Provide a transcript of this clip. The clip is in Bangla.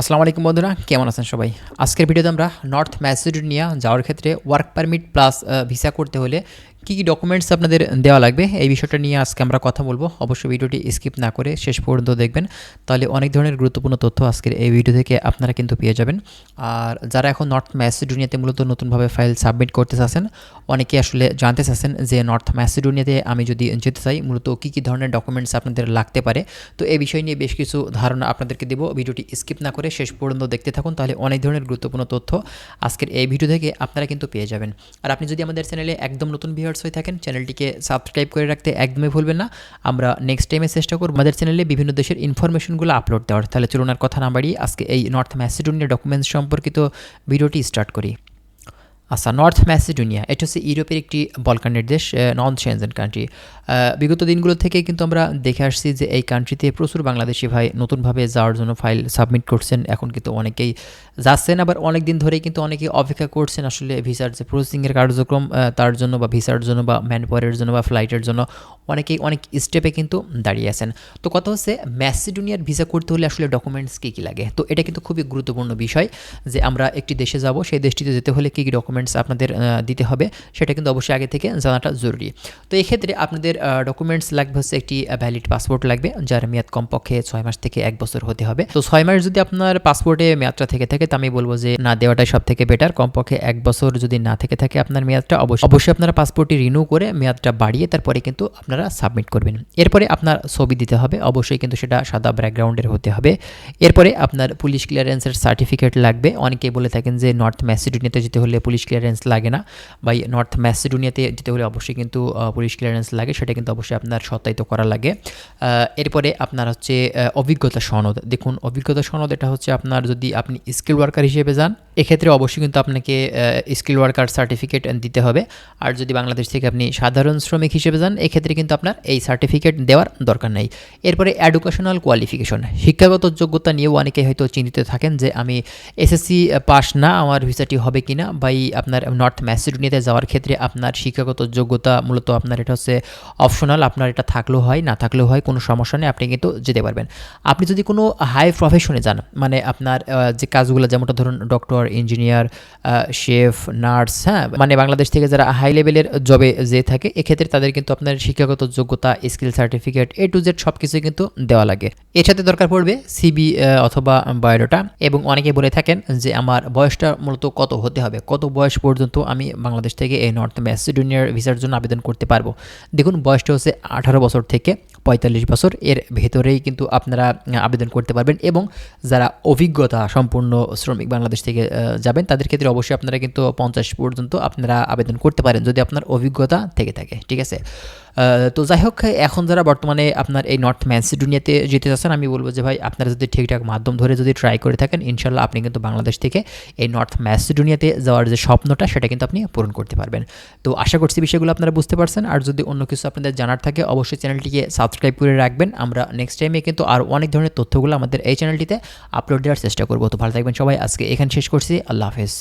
আসসালামু আলাইকুম বন্ধুরা, কেমন আছেন সবাই? আজকের ভিডিওতে আমরা নর্থ ম্যাসিডোনিয়া যাওয়ার ক্ষেত্রে ওয়ার্ক পারমিট প্লাস ভিসা করতে হলে কী কী ডকুমেন্টস আপনাদের দেওয়া লাগবে, এই বিষয়টা নিয়ে আজকে আমরা কথা বলব। অবশ্যই ভিডিওটি স্কিপ না করে শেষ পর্যন্ত দেখবেন। তাহলে অনেক ধরনের গুরুত্বপূর্ণ তথ্য আজকের এই ভিডিও থেকে আপনারা কিন্তু পেয়ে যাবেন। আর যারা এখন নর্থ ম্যাসিডোনিয়াতে মূলত নতুনভাবে ফাইল সাবমিট করতে চাচ্ছেন, অনেকে আসলে জানতে চাচ্ছেন যে নর্থ ম্যাসিডোনিয়াতে আমি যদি যেতে চাই, মূলত কী কী ধরনের ডকুমেন্টস আপনাদের লাগতে পারে? তো এই বিষয় নিয়ে বেশ কিছু ধারণা আপনাদেরকে দেবো। ভিডিওটি স্কিপ না করে শেষ পর্যন্ত দেখতে থাকুন, তাহলে অনেক ধরনের গুরুত্বপূর্ণ তথ্য আজকের এই ভিডিও থেকে আপনারা কিন্তু পেয়ে যাবেন। আর আপনি যদি আমাদের চ্যানেলে একদম নতুন ভিউয়ার্স হয়ে থাকেন, চ্যানেলটিকে সাবস্ক্রাইব করে রাখতে একদমই ভুলবেন না। আমরা নেক্সট টাইমে চেষ্টা করব আমাদের চ্যানেলে বিভিন্ন দেশের ইনফরমেশনগুলো আপলোড দেওয়ার। তাহলে চলুন আর কথা না বাড়িয়ে আজকে এই নর্থ ম্যাসিডোনিয়া ডকুমেন্টস সম্পর্কিত ভিডিওটি স্টার্ট করি। আচ্ছা নর্থ ম্যাসিডোনিয়া এটা হচ্ছে ইউরোপের একটি বলকানের দেশ নন সেনজেন কান্ট্রি বিগত দিনগুলো থেকে কিন্তু আমরা দেখে আসছি যে এই কান্ট্রিতে প্রচুর বাংলাদেশি ভাই নতুনভাবে যাওয়ার জন্য ফাইল সাবমিট করছেন। এখন কিন্তু অনেকেই যাচ্ছেন, আবার অনেক দিন ধরেই কিন্তু অনেকেই অপেক্ষা করছেন আসলে ভিসার যে প্রসেসিংয়ের কার্যক্রম তার জন্য বা ভিসার জন্য বা ম্যানপাওয়ারের জন্য বা ফ্লাইটের জন্য অনেকেই অনেক স্টেপে কিন্তু দাঁড়িয়ে আছেন। তো কথা হচ্ছে ম্যাসিডোনিয়ার ভিসা করতে হলে আসলে ডকুমেন্টস কী কী লাগে? তো এটা কিন্তু খুবই গুরুত্বপূর্ণ বিষয় যে আমরা একটি দেশে যাব, সেই দেশটিতে যেতে হলে কী কী ডকুমেন্টস আপনাদের দিতে হবে, সেটা কিন্তু অবশ্যই আগে থেকে জানাটা জরুরি। তো এক্ষেত্রে আপনাদের ডকুমেন্টস লাগবে হচ্ছে একটি ভ্যালিড পাসপোর্ট লাগবে, যার মেয়াদ কমপক্ষে ছয় মাস থেকে এক বছর হতে হবে। তো ছয় মাস যদি আপনার পাসপোর্টে মেয়াদটা থেকে থাকে, তো আমি বলব যে না দেওয়াটাই সব থেকে বেটার কমপক্ষে এক বছর যদি না থেকে থাকে আপনার মেয়াদটা, অবশ্যই অবশ্যই আপনারা পাসপোর্টটি রিনিউ করে মেয়াদটা বাড়িয়ে তারপরে কিন্তু আপনারা সাবমিট করবেন। এরপরে আপনার ছবি দিতে হবে, অবশ্যই কিন্তু সেটা সাদা ব্যাকগ্রাউন্ডের হতে হবে। এরপরে আপনার পুলিশ ক্লিয়ারেন্সের সার্টিফিকেট লাগবে। অনেকেই বলে থাকেন যে নর্থ ম্যাসিডোনিয়াতে যেতে হলে পুলিশ ক্লিয়ারেন্স লাগে না। বা নর্থ ম্যাসিডোনিয়াতে যেতে হলে অবশ্যই কিন্তু পুলিশ ক্লিয়ারেন্স লাগে, সেটা কিন্তু অবশ্যই আপনার সত্যায়িত করা লাগে। এরপরে আপনার হচ্ছে অভিজ্ঞতা সনদ। দেখুন, অভিজ্ঞতা সনদ এটা হচ্ছে আপনার যদি আপনি স্কিল ওয়ার্কার হিসেবে যান, এক্ষেত্রে অবশ্যই কিন্তু আপনাকে স্কিল ওয়ার্কার সার্টিফিকেট দিতে হবে। আর যদি বাংলাদেশ থেকে আপনি সাধারণ শ্রমিক হিসেবে যান, এক্ষেত্রে কিন্তু আপনার এই সার্টিফিকেট দেওয়ার দরকার নেই। এরপরে এডুকেশনাল কোয়ালিফিকেশন শিক্ষাগত যোগ্যতা নিয়েও অনেকে হয়তো চিন্তিত থাকেন যে, আমি এসএসসি পাস না, আমার ভিসাটি হবে কি না বা আপনার নর্থ ম্যাসিডোনিয়াতে যাওয়ার ক্ষেত্রে আপনার শিক্ষাগত যোগ্যতা মূলত আপনার এটা হচ্ছে অপশনাল আপনার এটা থাকলেও হয়, না থাকলেও হয়, কোনো সমস্যা নেই, আপনি কিন্তু যেতে পারবেন। আপনি যদি কোনো হাই প্রফেশনে যান মানে আপনার যে কাজগুলো যেমনটা ধরুন ডক্টর ইঞ্জিনিয়ার শেফ নার্স হ্যাঁ মানে বাংলাদেশ থেকে যারা হাই লেভেলের জবে যে থাকে, এক্ষেত্রে তাদের কিন্তু আপনার শিক্ষাগত যোগ্যতা skill certificate A to Z সব কিছুই কিন্তু দেওয়া লাগে। এর সাথে দরকার পড়বে সিবি অথবা বায়োডাটা এবং অনেকে বলে থাকেন যে আমার বয়সটা মূলত কত হতে হবে, কত বয়স পর্যন্ত আমি বাংলাদেশ থেকে এই নর্থ ম্যাসিডোনিয়ার ভিসার জন্য আবেদন করতে পারব। দেখুন, বয়সটা হচ্ছে আঠারো বছর থেকে পঁয়তাল্লিশ বছর, এর ভেতরেই কিন্তু আপনারা আবেদন করতে পারবেন এবং যারা অভিজ্ঞতা সম্পূর্ণ শ্রমিক বাংলাদেশ থেকে যাবেন, তাদের ক্ষেত্রে অবশ্যই আপনারা কিন্তু পঞ্চাশ পর্যন্ত আপনারা আবেদন করতে পারেন যদি আপনার অভিজ্ঞতা থেকে থাকে, ঠিক আছে? তো যাই হোক, এখন যারা বর্তমানে আপনার এই নর্থ ম্যানসিডোনিয়াতে যেতে চাচ্ছেন, আমি বলব যে ভাই, আপনারা যদি ঠিকঠাক মাধ্যম ধরে যদি ট্রাই করে থাকেন ইনশাল্লাহ আপনি কিন্তু বাংলাদেশ থেকে এই নর্থ ম্যাসিডোনিয়াতে যাওয়ার যে স্বপ্নটা, সেটা কিন্তু আপনি পূরণ করতে পারবেন। তো আশা করছি বিষয়গুলো আপনারা বুঝতে পারছেন। আর যদি অন্য কিছু আপনাদের জানার থাকে, অবশ্যই চ্যানেলটিকে সাবস্ক্রাইব করে রাখবেন। আমরা নেক্সট টাইমে কিন্তু আর অনেক ধরনের তথ্যগুলো আমাদের এই চ্যানেলটিতে আপলোড দেওয়ার চেষ্টা করব। তো ভালো থাকবেন সবাই। আজকে এখানে শেষ করছি। আল্লাহ হাফেজ।